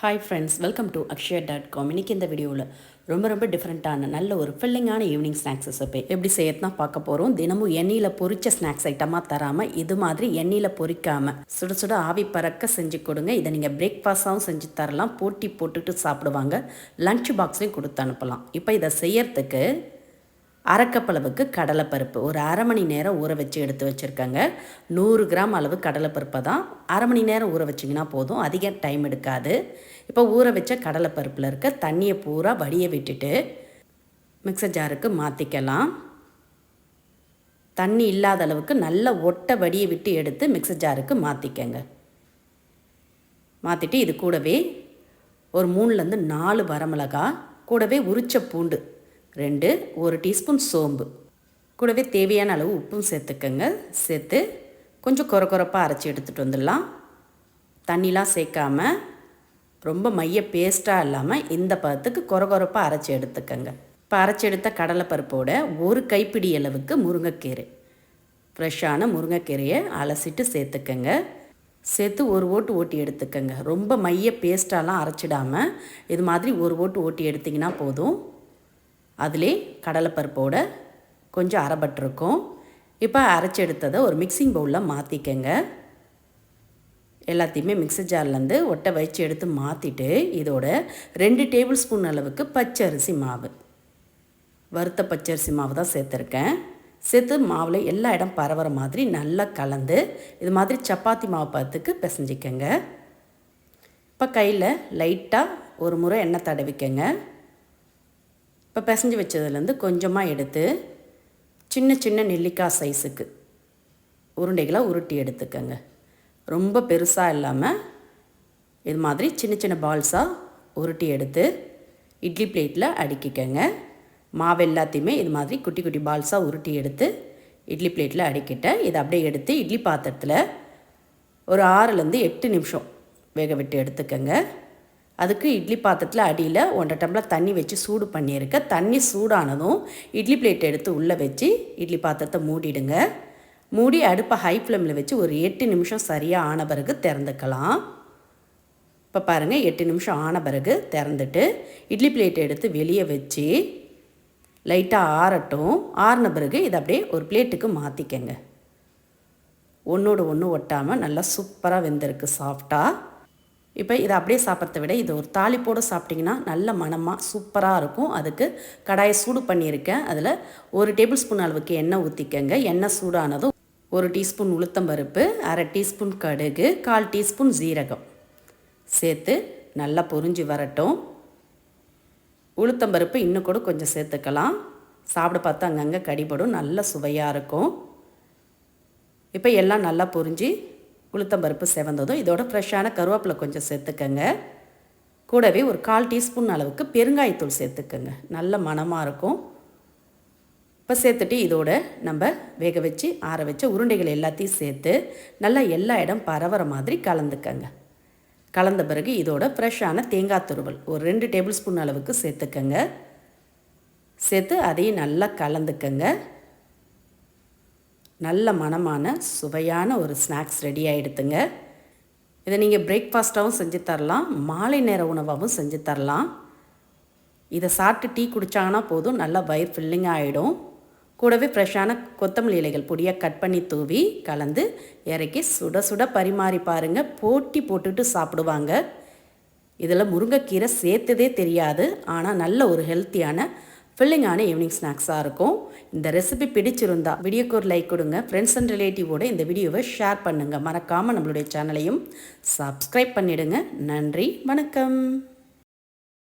Hi friends welcome to Akshaya dot com இன்றைக்கி இந்த வீடியோவில் ரொம்ப ரொம்ப டிஃப்ரெண்ட்டான நல்ல ஒரு ஃபில்லிங்கான ஈவினிங் ஸ்நாக்ஸ் ரெசிபி எப்படி செய்யறதுனா பார்க்க போகிறோம் தினமும் எண்ணெயில் பொரிச்ச ஸ்நாக்ஸ் ஐட்டமாக தராமல் இது மாதிரி எண்ணெயில் பொறிக்காமல் சுட சுட ஆவி பறக்க செஞ்சு கொடுங்க. இதை நீங்கள் பிரேக்ஃபாஸ்ட்டாகவும் செஞ்சு தரலாம். போட்டி போட்டுட்டு சாப்பிடுவாங்க. லஞ்ச் பாக்ஸையும் கொடுத்து அனுப்பலாம். இப்போ இதை செய்யறதுக்கு அரைக்கப்பளவுக்கு கடலைப்பருப்பு. ஒரு அரை மணி நேரம் ஊற வச்சு எடுத்து வச்சுருக்கேங்க. நூறு கிராம் அளவு கடலைப்பருப்பை தான் அரை மணி நேரம் ஊற வச்சிங்கன்னா போதும். அதிக டைம் எடுக்காது. இப்போ ஊற வச்ச கடலைப்பருப்பில் இருக்க தண்ணியை பூரா வடிய விட்டுட்டு மிக்சர் ஜாருக்கு மாற்றிக்கலாம் தண்ணி இல்லாத அளவுக்கு நல்ல ஒட்டை வடியை விட்டு எடுத்து மிக்சர் ஜாருக்கு மாற்றிக்கங்க மாற்றிட்டு இது கூடவே ஒரு மூணுலேருந்து நாலு வரமிளகா கூடவே உரிச்ச பூண்டு ரெண்டு ஒரு டீஸ்பூன் சோம்பு. கூடவே தேவையான அளவு உப்பும் சேர்த்துக்கங்க. சேர்த்து கொஞ்சம் குற குறப்பாக அரைச்சி எடுத்துகிட்டு வந்துடலாம். தண்ணிலாம் சேர்க்காம ரொம்ப மைய பேஸ்ட்டாக இல்லாமல் இந்த பதத்துக்கு குற குறப்பாக அரைச்சி எடுத்துக்கங்க. இப்போ அரைச்சி எடுத்த கடலைப்பருப்போட ஒரு கைப்பிடி அளவுக்கு முருங்கைக்கீரை. ஃப்ரெஷ்ஷான முருங்கைக்கீரையை அலசிட்டு சேர்த்துக்கங்க. சேர்த்து ஒரு ஓட்டு ஓட்டி எடுத்துக்கங்க. ரொம்ப மைய பேஸ்ட்டாலாம் அரைச்சிடாமல் இது மாதிரி ஒரு ஓட்டு ஓட்டி எடுத்திங்கன்னா போதும். அதிலே கடலைப்பருப்போட கொஞ்சம் அரைப்பட்டிருக்கும் இப்போ அரைச்சி எடுத்ததை ஒரு மிக்சிங் பவுலில் மாற்றிக்கங்க எல்லாத்தையுமே மிக்சர் ஜார்லேருந்து ஒட்டை வச்சு எடுத்து மாற்றிட்டு இதோட ரெண்டு டேபிள் ஸ்பூன் அளவுக்கு பச்சரிசி மாவு. வறுத்த பச்சரிசி மாவு தான் சேர்த்துருக்கேன். சேர்த்து மாவில் எல்லா இடம் பரவுற மாதிரி நல்லா கலந்து இது மாதிரி சப்பாத்தி மாவு பார்த்துக்கு பிசைஞ்சிக்கங்க. இப்போ கையில் லைட்டாக ஒரு முறை எண்ணெய் தடவிக்கங்க. இப்போ பிசைஞ்சு வச்சதுலேருந்து கொஞ்சமாக எடுத்து சின்ன சின்ன நெல்லிக்காய் சைஸுக்கு உருண்டைகளை உருட்டி எடுத்துக்கோங்க. ரொம்ப பெருசாக இல்லாமல் இது மாதிரி சின்ன சின்ன பால்ஸாக உருட்டி எடுத்து இட்லி பிளேட்டில் அடுக்கிக்கங்க. மாவு எல்லாத்தையுமே இது மாதிரி குட்டி குட்டி பால்ஸாக உருட்டி எடுத்து இட்லி பிளேட்டில் அடிக்கிட்டேன் இதை அப்படியே எடுத்து இட்லி பாத்திரத்தில் ஒரு ஆறுலேருந்து எட்டு நிமிஷம் வேக விட்டு எடுத்துக்கங்க. அதுக்கு இட்லி பாத்திரத்தில் அடியில் ஒன்றரை டம்ளர் தண்ணி வச்சு சூடு பண்ணியிருக்க. தண்ணி சூடானதும் இட்லி பிளேட் எடுத்து உள்ளே வச்சு இட்லி பாத்திரத்தை மூடிடுங்க. மூடி அடுப்பை ஹை ஃப்ளேமில் வச்சு ஒரு எட்டு நிமிஷம் சரியாக ஆன பிறகு திறந்துக்கலாம். இப்போ பாருங்கள் எட்டு நிமிஷம் ஆன பிறகு திறந்துட்டு இட்லி பிளேட் எடுத்து வெளியே வச்சு லைட்டாக ஆறட்டும். ஆறின பிறகு இதை அப்படியே ஒரு பிளேட்டுக்கு மாற்றிக்கங்க ஒன்றோடு ஒன்று ஒட்டாமல் நல்லா சூப்பராக வெந்திருக்கு சாஃப்டாக இப்போ இதை அப்படியே சாப்பிட்றத விட இது ஒரு தாளிப்போடு சாப்பிட்டிங்கன்னா நல்ல மனமாக சூப்பராக இருக்கும். அதுக்கு கடாயை சூடு பண்ணியிருக்கேன். அதில் ஒரு டேபிள் ஸ்பூன் அளவுக்கு எண்ணெய் ஊற்றிக்கங்க. எண்ணெய் சூடானதும் ஒரு டீஸ்பூன் உளுத்தம்பருப்பு அரை டீஸ்பூன் கடுகு கால் டீஸ்பூன் ஜீரகம் சேர்த்து நல்லா பொரிஞ்சு வரட்டும். உளுத்தம்பருப்பு இன்னும் கூட கொஞ்சம் சேர்த்துக்கலாம். சாப்பிட பார்த்தா அங்கங்கே கடிபடும். நல்ல சுவையாக இருக்கும். இப்போ எல்லாம் நல்லா பொரிஞ்சு உளுத்தம்பருப்பு செவந்ததும் இதோட ஃப்ரெஷ்ஷான கருவேப்பிலை கொஞ்சம் சேர்த்துக்கங்க. கூடவே ஒரு கால் டீஸ்பூன் அளவுக்கு பெருங்காயத்தூள் சேர்த்துக்கங்க. நல்ல மணமாக இருக்கும். இப்போ சேர்த்துட்டு இதோட நம்ம வேக வச்சு ஆற வச்ச உருண்டைகள் எல்லாத்தையும் சேர்த்து நல்லா எல்லா இடம் பரவுற மாதிரி கலந்துக்கங்க. கலந்த பிறகு இதோட ஃப்ரெஷ்ஷான தேங்காய் துருவல் ஒரு ரெண்டு டேபிள் ஸ்பூன் அளவுக்கு சேர்த்துக்கங்க. சேர்த்து அதையும் நல்லா கலந்துக்கங்க. நல்ல மனமான சுவையான ஒரு ஸ்நாக்ஸ் ரெடி ஆகிடுத்துங்க இதை நீங்கள் பிரேக்ஃபாஸ்ட்டாகவும் செஞ்சு தரலாம் மாலை நேர உணவாகவும் செஞ்சு தரலாம். இதை சாப்பிட்டு டீ குடித்தாங்கன்னா போதும் நல்லா வயிறு ஃபில்லிங் ஆகிடும் கூடவே ஃப்ரெஷ்ஷான கொத்தமல்லி இலைகள் பொடியாக கட் பண்ணி தூவி கலந்து இறக்கி சுட சுட பரிமாறி பாருங்கள் போட்டி போட்டுட்டு சாப்பிடுவாங்க. இதில் முருங்கைக்கீரை சேர்த்ததே தெரியாது ஆனால் நல்ல ஒரு ஹெல்த்தியான ஃபில்லிங்கான ஈவினிங் ஸ்நாக்ஸாக இருக்கும். இந்த ரெசிபி பிடிச்சிருந்தா வீடியோக்கு ஒரு லைக் கொடுங்க. ஃப்ரெண்ட்ஸ் அண்ட் ரிலேட்டிவோட இந்த வீடியோவை ஷேர் பண்ணுங்கள் மறக்காமல் நம்மளுடைய சேனலையும் சப்ஸ்கிரைப் பண்ணிவிடுங்க நன்றி வணக்கம்.